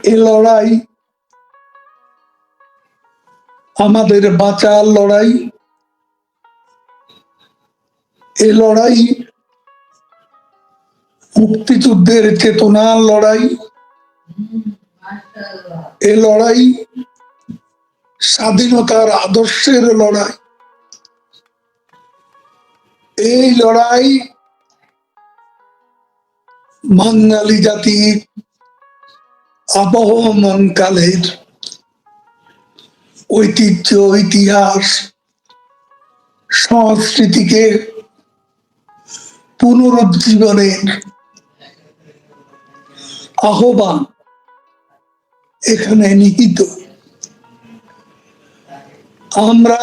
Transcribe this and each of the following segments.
এ লড়াই আমাদের বাঁচার লড়াই। এ লড়াই মুক্তিযুদ্ধের চেতনার লড়াই। এ লড়াই স্বাধীনতার আদর্শের লড়াই। এই লড়াই বাঙালি জাতির আবহমান কালের ঐতিহ্য ইতিহাস সংস্কৃতিকে পুনরুজ্জীবনের আহ্বান এখানে নিহিত। আমরা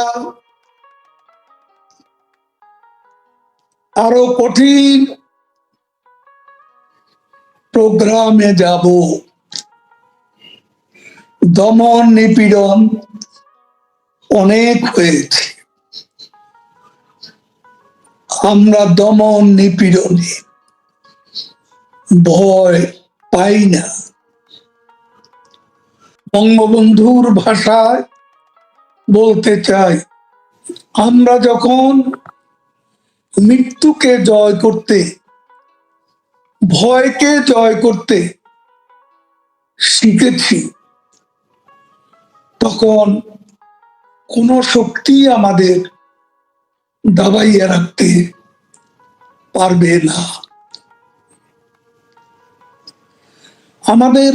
আরও কঠিন প্রোগ্রামে যাব। দমন নিপীড়ন অনেক হয়েছে। আমরা দমন নিপীড়নে ভয় পাই না। বঙ্গবন্ধুর ভাষায় বলতে চাই, আমরা যখন মৃত্যুকে জয় করতে, ভয়কে জয় করতে শিখেছি তখন কোন শক্তি আমাদের দাবাইয়া রাখতে পারবে না। আমাদের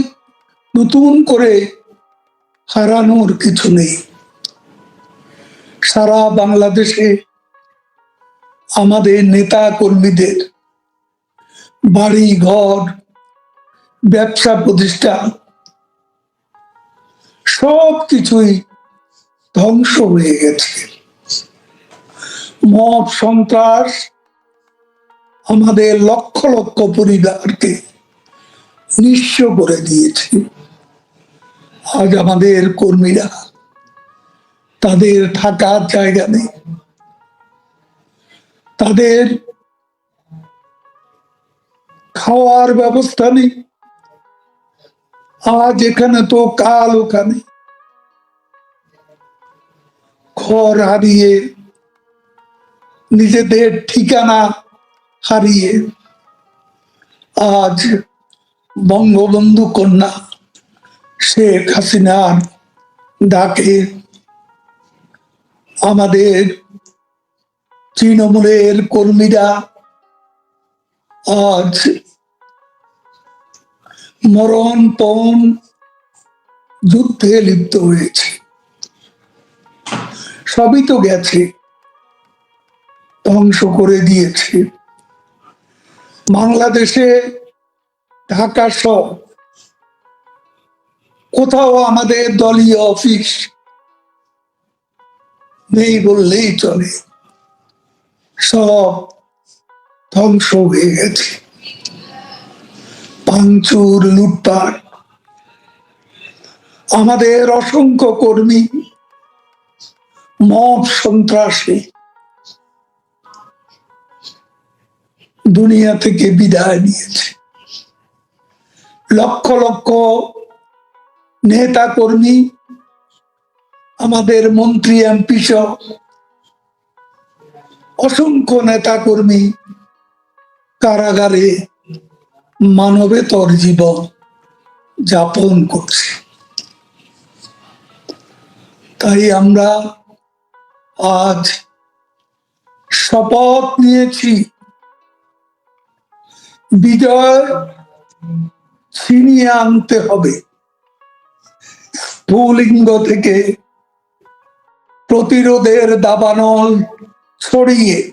নতুন করে হারানোর কিছু নেই। সারা বাংলাদেশে আমাদের নেতা কর্মীদের বাড়ি, ঘর, ব্যবসা প্রতিষ্ঠান সব কিছুই ধ্বংস হয়ে গেছে। মব সন্ত্রাস আমাদের লক্ষ লক্ষ পরিবারকে নিঃস্ব করে দিয়েছে। আজ আমাদের কর্মীরা তাদের থাকার জায়গা নেই। তাদের খাওয়ার ব্যবস্থা নেই। আজ এখানে তো কাল ওখানে। ঘর হারিয়ে, নিজেদের ঠিকানা হারিয়ে, আজ বঙ্গবন্ধু কন্যা শেখ হাসিনার ডাকে আমাদের তৃণমূলের কর্মীরা আজ মরণপণ যুদ্ধে লিপ্ত হয়েছে। সবই তো গেছে, ধ্বংস করে দিয়েছে। বাংলাদেশে ঢাকা সব কোথাও আমাদের দলীয় অফিস নেই বললেই চলে। সব ধ্বংস হয়ে গেছে। পাঞ্চুর লুটপাট। আমাদের অসংখ্য কর্মী মব সন্ত্রাসী। দুনিয়া থেকে বিদায় নিয়েছে। লক্ষ লক্ষ নেতা কর্মী আমাদের মন্ত্রী, এমপি সহ অসংখ্য নেতা কর্মী কারাগারে মানবেতর জীবন যাপন করছে। তাই আমরা আজ শপথ নিয়েছি। বিজয় ছিনিয়ে আনতে হবে। স্ফুলিঙ্গ থেকে প্রতিরোধের দাবানল ছড়িয়ে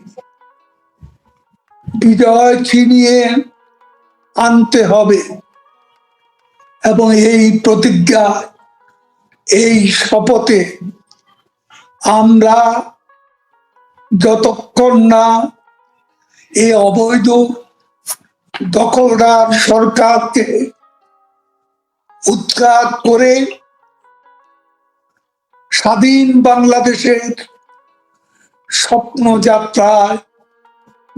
বিজয় ছিনিয়ে আনতে হবে। এবং এই প্রতিজ্ঞা, এই শপথে আমরা যতক্ষণ না এই অবৈধ দখলদার সরকারকে উৎখাত করে স্বাধীন বাংলাদেশের স্বপ্ন যাত্রায়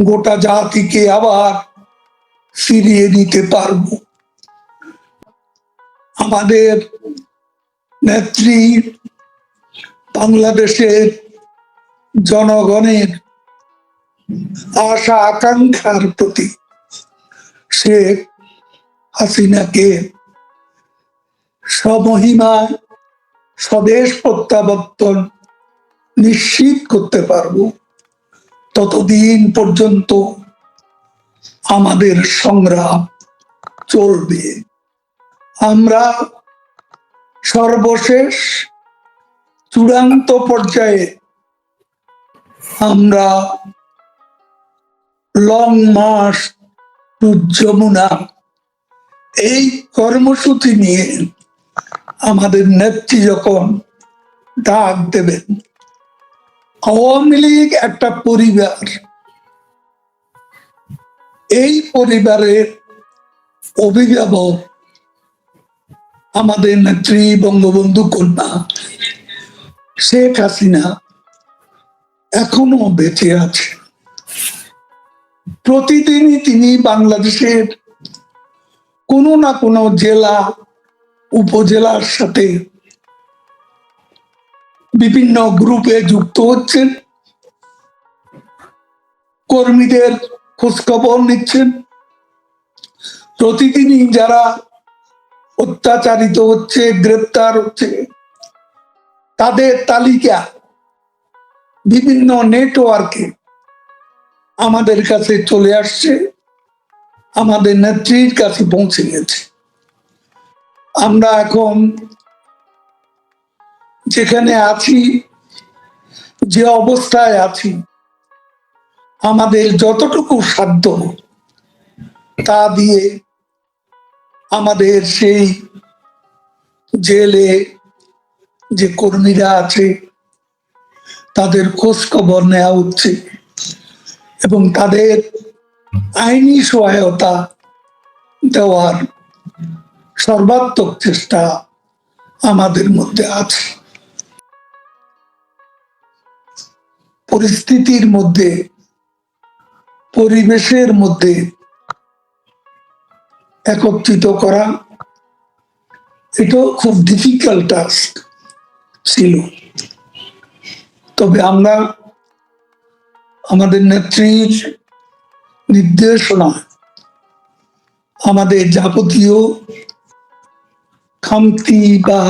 গোটা জাতিকে আবার ফিরিয়ে দিতে পারব। আমাদের নেত্রী বাংলাদেশের জনগণের আশা আকাঙ্ক্ষার প্রতি শেখ হাসিনাকে সমহিমায় স্বদেশ প্রত্যাবর্তন নিশ্চিত করতে পারব। ততদিন পর্যন্ত আমাদের সংগ্রাম চলবে। আমরা সর্বশেষ চূড়ান্ত পর্যায়ে আমরা লং মার্চ টু যমুনা, এই কর্মসূচি নিয়ে আমাদের নেত্রী যখন ডাক দেবেন, আওয়ামী লীগ একটা পরিবার এই পরিবারের অভিভাবক আমাদের নেত্রী বঙ্গবন্ধু কন্যা শেখ হাসিনা এখনও বেঁচে আছে। প্রতিদিনই তিনি বাংলাদেশের কোনো না কোনো জেলা, উপজেলার সাথে বিভিন্ন গ্রুপে যুক্ত হচ্ছেন। কর্মীদের খোঁজখবর নিচ্ছেন। প্রতিদিনই যারা অত্যাচারিত হচ্ছে, গ্রেপ্তার হচ্ছে, তাদের তালিকা বিভিন্ন নেটওয়ার্কে আমাদের কাছে চলে আসছে, আমাদের নেত্রীর কাছে পৌঁছে গেছে। আমরা এখন যেখানে আছি, যে অবস্থায় আছি আমাদের যতটুকু সাধ্য, তা দিয়ে আমাদের সেই জেলে যে কর্মীরা আছে, তাদের খোঁজ খবর নেওয়া হচ্ছে এবং তাদের আইনি সহায়তা দেওয়ার সর্বাত্মক চেষ্টা আমাদের মধ্যে আছে। পরিস্থিতির মধ্যে পরিবেশের মধ্যে একত্রিত করা, এটাও খুব ডিফিকাল্ট টাস্ক ছিল। তবে আমরা আমাদের নেত্রীর নির্দেশনা, আমাদের যাবতীয় খামতি বা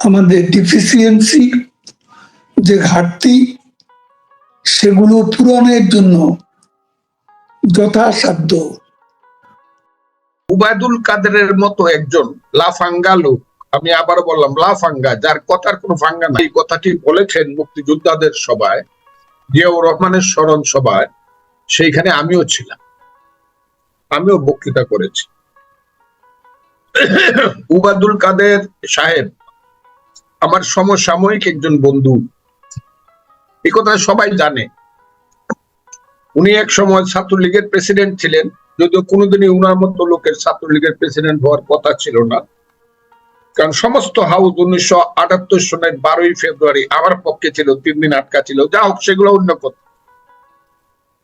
আমাদের ডিফিসিয়েন্সি যে ঘাটতি সেগুলো পূরণের জন্য যথাসাধ্য। উবায়দুল কাদেরের মতো একজন লাফাঙ্গা লোক, আমি আবার বললাম, লাফাঙ্গা, যার কথার কোনো ফাঙ্গা নাই। কথাটি বলেছেন মুক্তিযোদ্ধাদের সভায়, জিয়াউর রহমানের স্মরণ সভায়, সেইখানে আমিও ছিলাম। আমিও বক্তৃতা করেছি। উবাদুল কাদের সাহেব, আমার সমসাময়িক একজন বন্ধু এই কথা সবাই জানে। উনি এক সময় ছাত্রলীগের প্রেসিডেন্ট ছিলেন, যদিও কোনোদিনই উনার মতো লোকের ছাত্রলীগের প্রেসিডেন্ট হওয়ার কথা ছিল না। কারণ সমস্ত হাউস উনিশশো আটাত্তর সনের বারোই ফেব্রুয়ারি আমার পক্ষে ছিল, তিন দিন আটকা ছিল। যা হোক, সেগুলো অন্য কথা।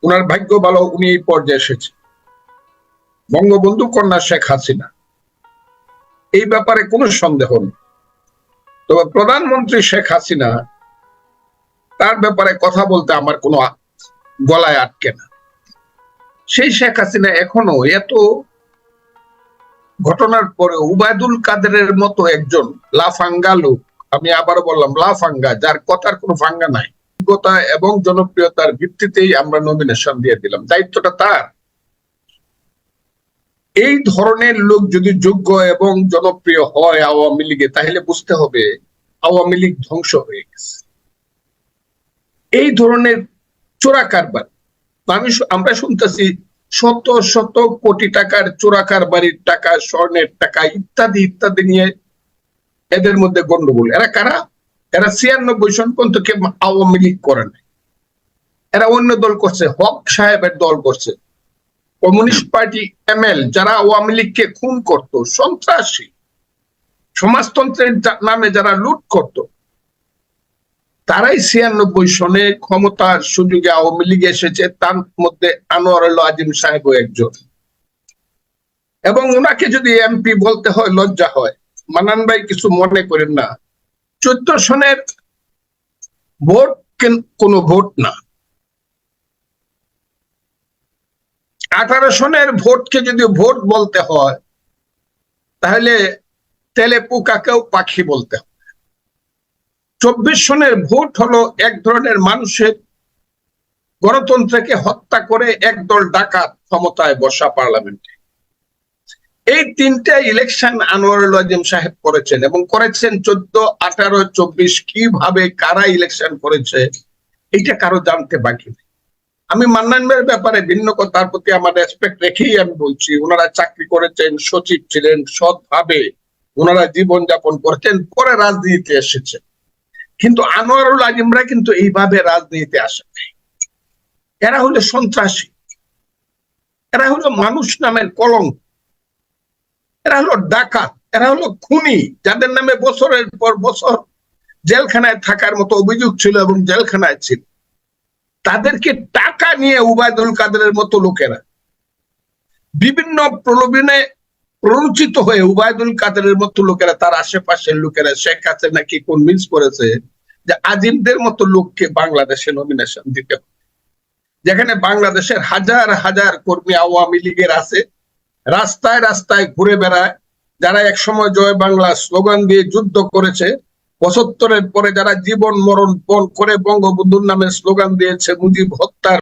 উনার ভাগ্য ভালো, উনি এই পর্যায়ে এসেছে। বঙ্গবন্ধু কন্যা শেখ হাসিনা। এই ব্যাপারে কোনো সন্দেহ নেই। তবে প্রধানমন্ত্রী শেখ হাসিনা তার ব্যাপারে কথা বলতে আমার কোনো গলায় আটকে না। সেই শেখ হাসিনা এখনও এত ঘটনার পরে উবায়দুল কাদেরের মতো একজন লাফাঙ্গা লোক, আমি আবার বললাম লাফাঙ্গা, যার কথার কোনো ফাঙ্গা নাই। যোগ্যতা এবং জনপ্রিয়তার ভিত্তিতেই আমরা নমিনেশন দিয়ে দিলাম। দায়িত্বটা তার। এই ধরনের লোক যদি যোগ্য এবং জনপ্রিয় হয় আওয়ামী লীগে, তাহলে বুঝতে হবে আওয়ামী লীগ ধ্বংস হয়ে গেছে। এই ধরনের চোরা কারবার। আমি আমরা শুনতেছি শত শত কোটি টাকার চোরা কারবারির টাকা, স্বর্ণের টাকা ইত্যাদি ইত্যাদি নিয়ে এদের মধ্যে গন্ডগোল। এরা কারা? এরা ছিয়ানব্বই কেউ আওয়ামী লীগ করে নাই। এরা অন্য দল করছে, হক সাহেবের দল করছে। কমিউনিস্ট পার্টি এমএল যারা আওয়ামী লীগকে খুন করত, সন্ত্রাসী। সমাজতন্ত্রের নামে যারা লুট করত তারাই ছিয়ানব্বই সনে ক্ষমতার সুযোগে আওয়ামী লীগ এসেছে, তার মধ্যে আনোয়ার আজিম সাহেবও একজন। এবং ওনাকে যদি এমপি বলতে হয়, লজ্জা হয়। মানান ভাই কিছু মনে করেন না। চোদ্দ সনের ভোট কেন- ভোট না। আঠারো সনের ভোটকে যদি ভোট বলতে হয়, তাহলে তেলে পোকাকেও পাখি বলতে হবে চব্বিশ সনের ভোট হলো এক ধরনের মানুষের গণতন্ত্রকে হত্যা করে একদল ডাকাত ক্ষমতায় বসা পার্লামেন্টে। এই তিনটা ইলেকশন আনোয়ারুল আজিম সাহেব করেছেন এবং করেছেন চোদ্দ, আঠারো, চব্বিশ কীভাবে, কারা ইলেকশন করেছে এটা কারও জানতে বাকি নেই। আমি মান্নান ব্যাপারে ভিন্ন কথার প্রতি আমার রেসপেক্ট রেখেই আমি বলছি, ওনারা চাকরি করেছেন, সচিব ছিলেন সৎভাবে, ওনারা জীবন যাপন করেছেন, পরে রাজনীতিতে এসেছে কিন্তু আনোয়ারুল আজিমরা কিন্তু এইভাবে রাজনীতিতে আসে নাই। এরা হলো সন্ত্রাসী। এরা হলো মানুষ নামের কলঙ্ক। এরা হলো ডাকাত। এরা হলো খুনি, যাদের নামে বছরের পর বছর জেলখানায় থাকার মতো অভিযোগ ছিল এবং জেলখানায় ছিল। তাদেরকে টাকা নিয়ে উবায়দুল কাদের মতো লোকেরা বিভিন্ন প্রলোভনে প্ররোচিত হয়ে উবায়দুল কাদেরের মতো লোকেরা, তার আশেপাশের লোকেরা, শেখ হাসিনা কি কনভিন্স করেছে যে আজিমদের মতো লোককে বাংলাদেশে নমিনেশন দিতে হবে। যেখানে বাংলাদেশের হাজার হাজার কর্মী আওয়ামী লীগের আছে, রাস্তায় রাস্তায় ঘুরে বেড়ায়, যারা একসময় জয় বাংলা স্লোগান দিয়ে যুদ্ধ করেছে, পঁচাত্তরের পরে যারা জীবন মরণ পণ করে বঙ্গবন্ধুর নামে স্লোগান দিয়েছে, মুজিব হত্যার